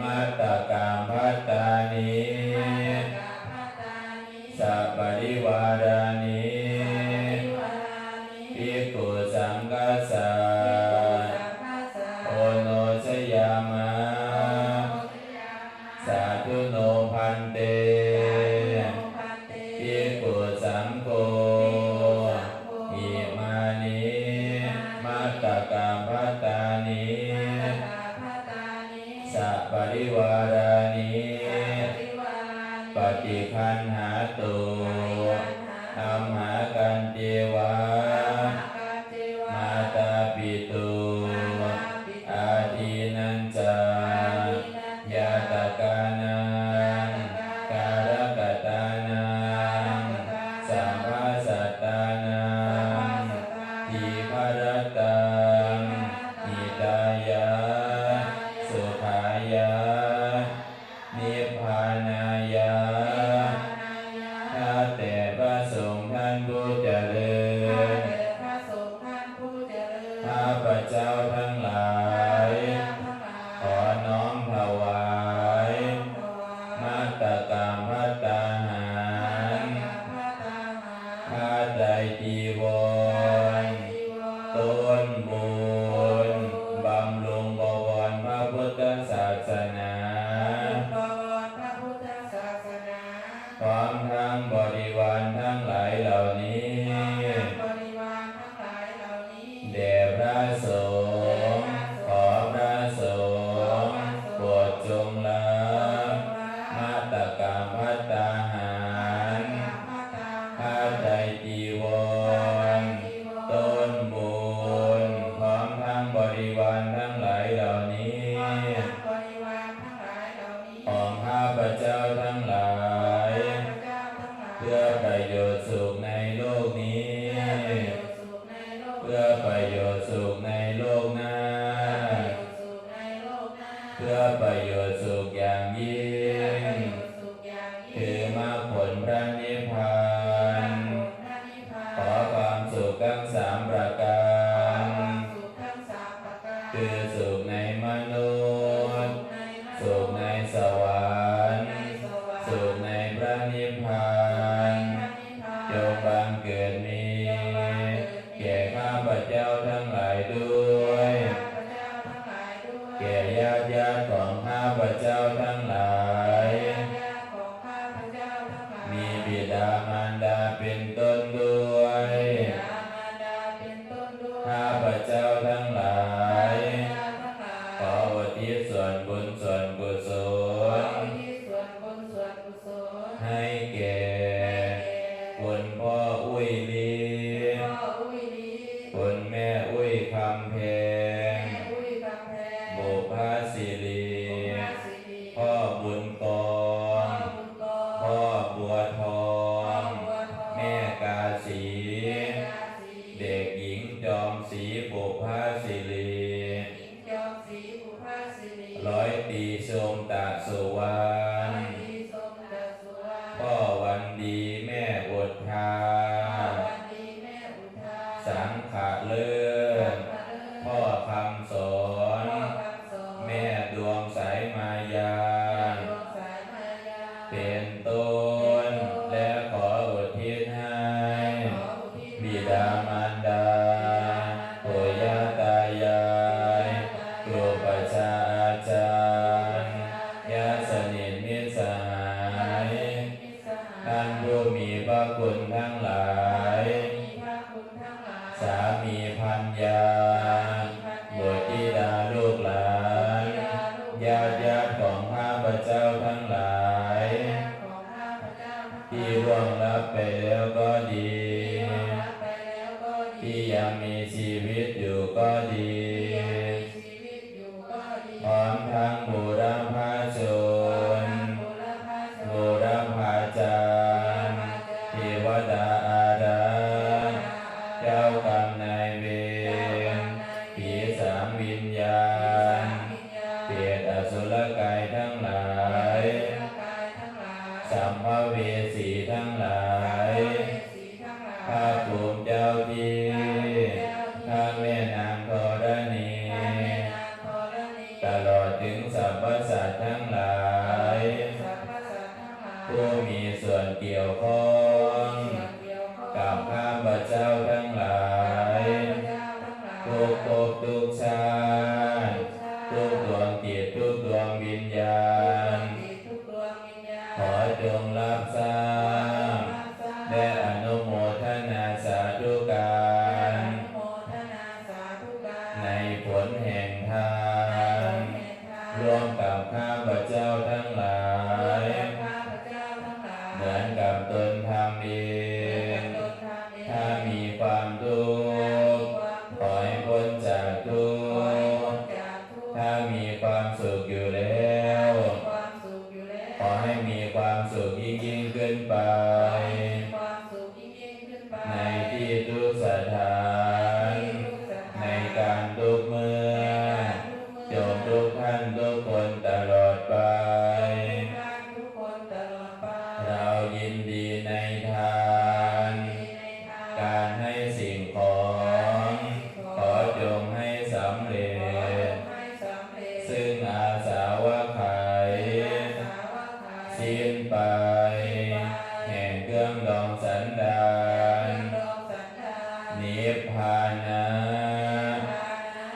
มาตตกรรมตานิ ฏิพันหาตุธรรมหากันเจวา ข้าพระเจ้าทั้งหลายเพื่อประโยชน์สุขในโลกนี้ เพื่อประโยชน์สุขในโลก เกิดนี้แก่ข้าพเจ้าทั้งหลายด้วยแก่ญาติญาติของข้าพเจ้าทั้งหลาย มีบิดามารดาเป็นต้นด้วยข้าพเจ้าทั้งหลาย สวรรณพ่อวันดีแม่บุตทาสังขะเลิศพ่อคำสอนแม่ดวงสายมายา เป็นต้น มีพระคุณทั้งหลาย สามีพันยาบุตรธิดาลูกหลานญาติญาติของข้าพเจ้าทั้งหลาย ที่ร่วงรับไปแล้วก็ดี ที่ยังมีชีวิต เวสีทั้งหลายข้าภูมิเจ้าทีข้าแม่นางโธรณีตลอดถึงสรรพสัตว์ทั้งหลายผู้มีส่วนเกี่ยวข้องกับข้าพเจ้าทั้งหลายทุกภพทุกชาติทุกดวงจิตทุกดวงวิญญาณ จงรับทราบและอนุโมทนาสาธุการในผลแห่งทานรวมกับข้าพเจ้าทั้งหลาย เหมือนกับตนทำดี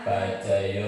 ปัจจโย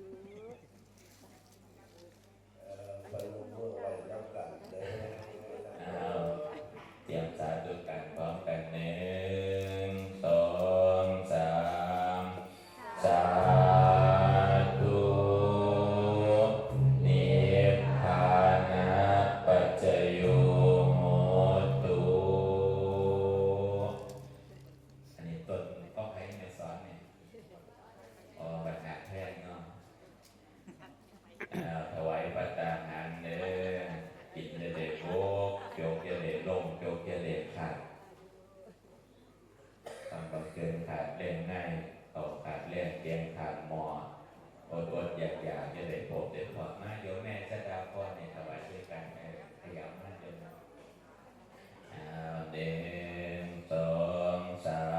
Mm-hmm. างมออดอดอยากอยากจะได้พบได้พอมากเยวแม่จะดาวอนในถวายด้วยกันพยายามากเยนเด่นสองสาม